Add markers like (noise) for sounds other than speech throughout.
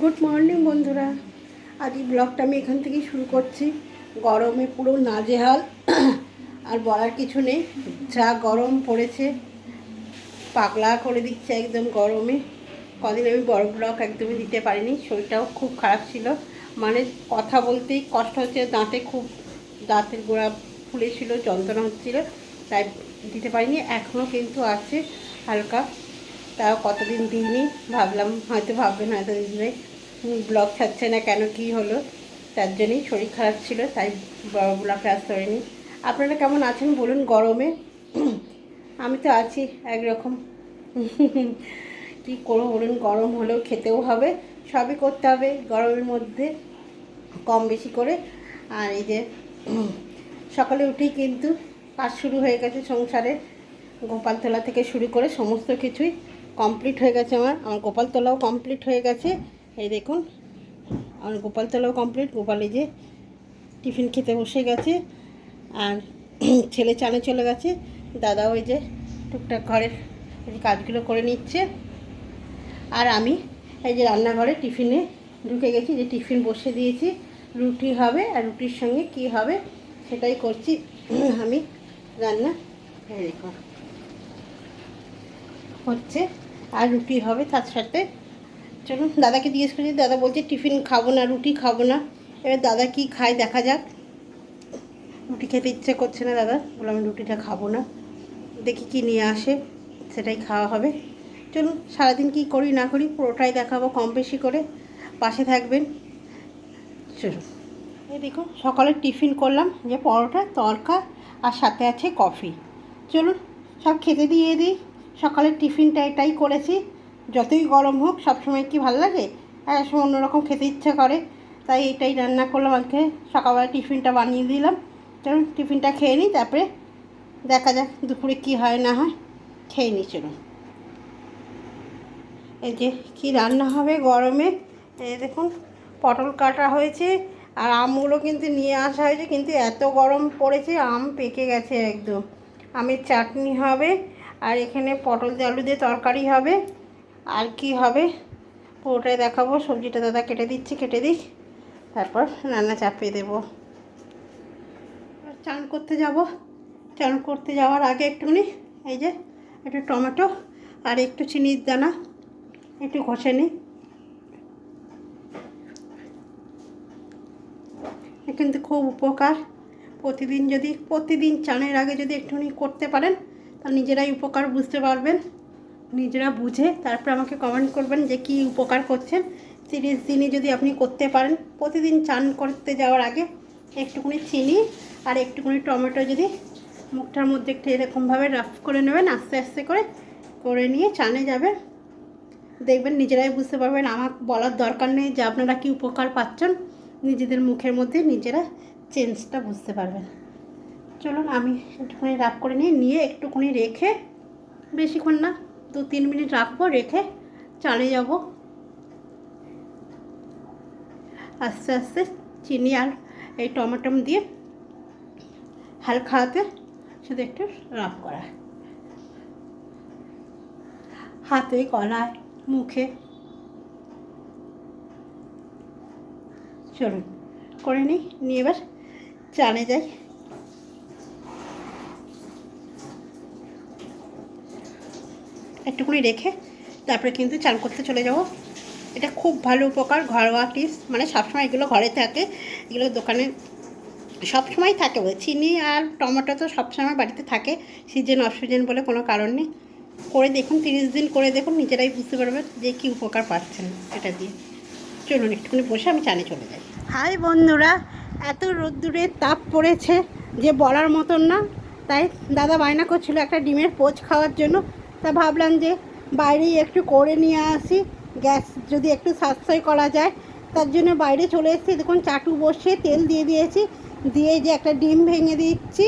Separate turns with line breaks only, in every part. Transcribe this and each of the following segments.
Good morning বন্ধুরা। আজ এই ব্লগটা আমি এখান থেকেই শুরু করছি। গরমে পুরো নাজেহাল। আর বলার কিছু নেই। যা গরম পড়েছে, পাগলা করে দিচ্ছে একদম গরমে। কদিন আমি বড় ব্লগ একদমই দিতে পারিনি। শরীরটাও খুব খারাপ ছিল। মানে কথা বলতেই কষ্ট হচ্ছে। দাঁতে খুব, দাঁতের গোড়া ফুলেছিল যন্ত্রণা হচ্ছিল। তাই দিতে পারিনি। এখনও কিন্তু আছে হালকা। তাও কতদিন দিইনি, ভাবলাম হয়তো ভাববেন, হয়তো দিদিভাই ব্লগ ছাড়ছে না কেন, কি হলো, তার জন্যই শরীর খারাপ ছিল, তাই ব্লগটা আসতে পারিনি আপনারা কেমন আছেন বলুন গরমে? (clears throat) আমি তো আছি একরকম। (laughs) কী করব বলুন, গরম হলেও খেতেও হবে, সবই করতে হবে গরমের মধ্যে, কম বেশি করে। আর এই যে, (clears throat) সকালে উঠেই কিন্তু কাজ শুরু হয়ে গেছে সংসারে, গোপালতলা থেকে শুরু করে সমস্ত কিছুই। কমপ্লিট হয়ে গেছে আমার। আমার গোপালতলাও কমপ্লিট হয়ে গেছে। এই দেখুন, আমার গোপালতলাও কমপ্লিট গোপাল যে টিফিন খেতে বসে গেছে আর (clears throat) ছেলে চানে চলে গেছে। দাদা ওই যে টুকটাক ঘরের কাজগুলো করে নিচ্ছে। আর আমি এই যে রান্নাঘরে টিফিনে ঢুকে গেছি যে টিফিন বসে দিয়েছি। রুটি হবে আর রুটির সঙ্গে কি হবে সেটাই করছি। (clears throat) আমি রান্না হচ্ছে আর রুটি হবে তার সাথে। চলুন, দাদাকে জিজ্ঞেস করি, দাদা বলছে টিফিন খাব না, রুটি খাব না। এবার দাদা কি খায় দেখা যাক। রুটি খেতে ইচ্ছে করছে না দাদা বলে আমি রুটিটা খাব না। দেখি কি নিয়ে আসে, সেটাই খাওয়া হবে। চলুন, সারাদিন কি করি না করি, পুরোটাই দেখাবো কম বেশি করে। পাশে থাকবেন। চলুন। এই দেখুন, সকালে টিফিন করলাম, যে পরোটা, তরকা, আর সাথে আছে কফি। চলুন, সব খেতে দিয়ে দিই। সকালের টিফিনটা এটাই করেছি। যতই গরম হোক, সবসময় কি ভালো লাগে? এক সময় অন্যরকম খেতে ইচ্ছে করে। তাই এটাই রান্না করলাম আজকে। সকালবেলা টিফিনটা বানিয়ে দিলাম। চলুন, টিফিনটা খেয়ে নিই, তারপরে দেখা যাক দুপুরে কি হয়, না হয়। খেয়ে নিই, চলুন। এই যে কী রান্না হবে গরমে? দেখুন, পটল কাটা হয়েছে আর আমগুলো কিন্তু নিয়ে আসা হয়েছে, কিন্তু এত গরম পড়েছে, আম পেকে গেছে একদম। আমের চাটনি হবে আর এখানে পটল দিয়ে আলু দিয়ে তরকারি হবে। আর কি হবে? পুরোটাই দেখাবো। সবজিটা দাদা কেটে দিচ্ছি, কেটে দিই তারপর রান্না চাপিয়ে দেবো। চান করতে যাব। চান করতে যাওয়ার আগে একটুখানি, এই যে, একটু টমেটো আর একটু চিনির দানা, একটু ঘষে নিই। কিন্তু খুব উপকার। প্রতিদিন যদি, প্রতিদিন চানের আগে যদি একটুখানি করতে পারেন নিজেরাই উপকার বুঝতে পারবেন। নিজেরা বুঝে তারপর আমাকে কমেন্ট করবেন যে কী উপকার করছেন। তিরিশ দিনে যদি আপনি করতে পারেন, প্রতিদিন চান করতে যাওয়ার আগে একটুখানি চিনি আর একটুখানি টমেটো যদি মুখটার মধ্যে একটু এরকমভাবে রাফ করে নেবেন, আস্তে আস্তে করে করে নিয়ে চানে যাবে দেখবেন নিজেরাই বুঝতে পারবেন। আমার বলার দরকার নেই যে আপনারা কি উপকার পাচ্ছেন। নিজেদের মুখের মধ্যে নিজেরা চেঞ্জটা বুঝতে পারবেন। চলুন, আমি একটুখানি রাফ করে নিয়ে নিয়ে একটুখানি রেখে, বেশিক্ষণ না, দু তিন মিনিট রাখব, রেখে চালে যাব। আস্তে আস্তে চিনি আর এই টমেটো দিয়ে হালকা হাতে শুধু একটু রাফ করা। হাতে, গলায়, মুখে। চলুন, করে নিই, নিয়ে এবার চানে যাই। একটুখানি রেখে তারপরে কিন্তু চান করতে চলে যাব। এটা খুব ভালো উপকার, ঘরোয়া টিপস। মানে সবসময় এগুলো ঘরে থাকে, এগুলো দোকানে সবসময় থাকে চিনি আর টমেটো তো সবসময় বাড়িতে থাকে, সিজন, অফ বলে কোনো কারণ নেই। করে দেখুন, তিরিশ দিন করে দেখুন, নিজেরাই বুঝতে পারবেন যে কী উপকার পাচ্ছেন এটা দিয়ে। চলুন, একটুখানি বসে আমি চানে চলে যাই। হাই বন্ধুরা, এত রোদ্দুরে তাপ পড়েছে যে বলার মতন না। তাই দাদা বায়না করছিল একটা ডিমের পোচ খাওয়ার জন্য। তা ভাবলাম যে বাইরেই একটু করে নিয়ে আসি। গ্যাস যদি একটু সাশ্রয় করা যায়, তার জন্য বাইরে চলে এসেছি। দেখুন, চাটু বসে তেল দিয়ে দিয়েছি। দিয়ে যে একটা ডিম ভেঙে দিচ্ছি।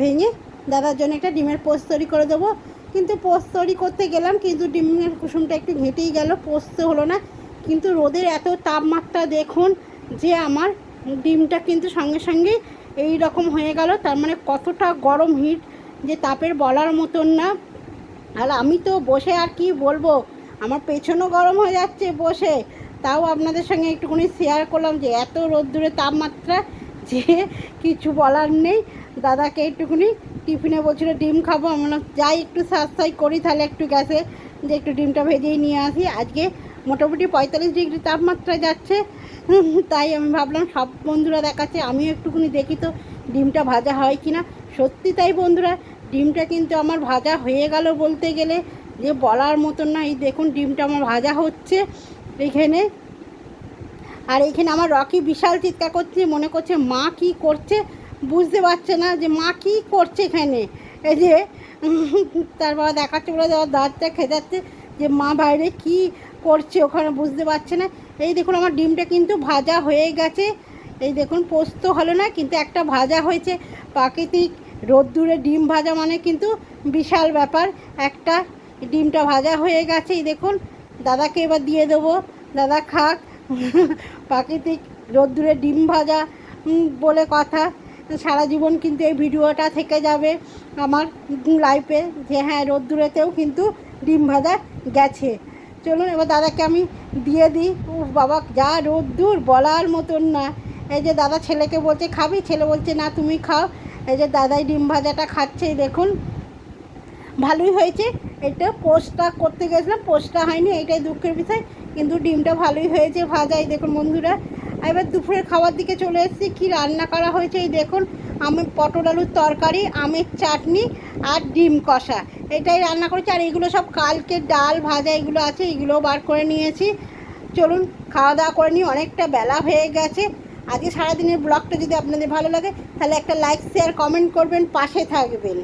ভেঙে দাদার জন্য একটা ডিমের পোস্ত তৈরি করে দেবো। কিন্তু পোস্ত তৈরি করতে গেলাম, কিন্তু ডিমের কুসুমটা একটু ঘেঁটেই গেল, পোস্ত হলো না। কিন্তু রোদের এত তাপমাত্রা দেখুন যে আমার ডিমটা কিন্তু সঙ্গে সঙ্গে এই রকম হয়ে গেল। তার মানে কতটা গরম হিট, যে তাপের বলার মতন না। আর আমি তো বসে আর কি বলব? আমার পেছনও গরম হয়ে যাচ্ছে বসে। তাও আপনাদের সঙ্গে একটুখানি শেয়ার করলাম যে এত রোদ্দুরের তাপমাত্রা যে কিছু বলার নেই। দাদাকে একটুখানি টিফিনে বলছিল, ডিম খাব। আমি বললাম, যাই একটু সাশ্রয় করি তাহলে একটু গ্যাসে যে একটু ডিমটা ভেজেই নিয়ে আসি। আজকে মোটামুটি পঁয়তাল্লিশ ডিগ্রি তাপমাত্রা যাচ্ছে। তাই আমি ভাবলাম, সব বন্ধুরা দেখাচ্ছে, আমিও একটুখানি দেখি তো ডিমটা ভাজা হয় কি না সত্যি তাই বন্ধুরা ডিমটা কিন্তু আমার ভাজা হয়ে গেল বলতে গেলে, যে বলার মতন না। এই দেখুন, ডিমটা আমার ভাজা হচ্ছে এখানে। আর এখানে আমার রকি বিশাল চিৎকার করছে, মনে করছে মা কি করছে? বুঝতে পারছে না যে মা কি করছে এখানে। এই যে তারপর দেখাচ্ছে বলে দাঁতটা খেজাচ্ছে যে মা বাইরে কি করছে ওখানে বুঝতে পারছে না। এই দেখুন, আমার ডিমটা কিন্তু ভাজা হয়ে গেছে। এই দেখুন, পোস্ত হলো না, কিন্তু একটা ভাজা হয়েছে। প্রাকৃতিক রোদ্দুরে ডিম ভাজা মানে কিন্তু বিশাল ব্যাপার। একটা ডিমটা ভাজা হয়ে গেছে, এই দেখুন। দাদাকে এবার দিয়ে দেবো। দাদা খাক। প্রাকৃতিক রোদ্দুরে ডিম ভাজা বলে কথা। সারা জীবন কিন্তু এই ভিডিওটা থেকে যাবে আমার লাইফে যে হ্যাঁ রোদ্দুরেতেও কিন্তু ডিম ভাজা গেছে। চলুন, এবার দাদাকে আমি দিয়ে দিই। ও বাবা, যা রোদ্দুর বলার মতন না। এই যে দাদা ছেলেকে বলছে, খাবি? ছেলে বলছে, না, তুমি খাও। এই যে দাদাই ডিম ভাজাটা খাচ্ছে দেখুন। ভালোই হয়েছে। এটা পোস্টটা করতে গেছিলাম, পোস্টটা হয়নি এটাই দুঃখের বিষয়। কিন্তু ডিমটা ভালোই হয়েছে ভাজাই, দেখুন বন্ধুরা। এবার দুপুরের খাওয়ার দিকে চলে এসেছি, কী রান্না করা হয়েছে, এই দেখুন। আমি পটল আলুর তরকারি, আমের চাটনি আর ডিম কষা। এটাই রান্না করেছি, আর এগুলো সব কালকে ডাল ভাজা, এগুলো আছে, এগুলোও বার করে নিয়েছি। চলুন, খাওয়া দাওয়া করে নিই, অনেকটা বেলা হয়ে গেছে। আজকে সারাদিনের ব্লগটা যদি আপনাদের ভালো লাগে, তাহলে একটা লাইক শেয়ার কমেন্ট করবেন, পাশে থাকবেন।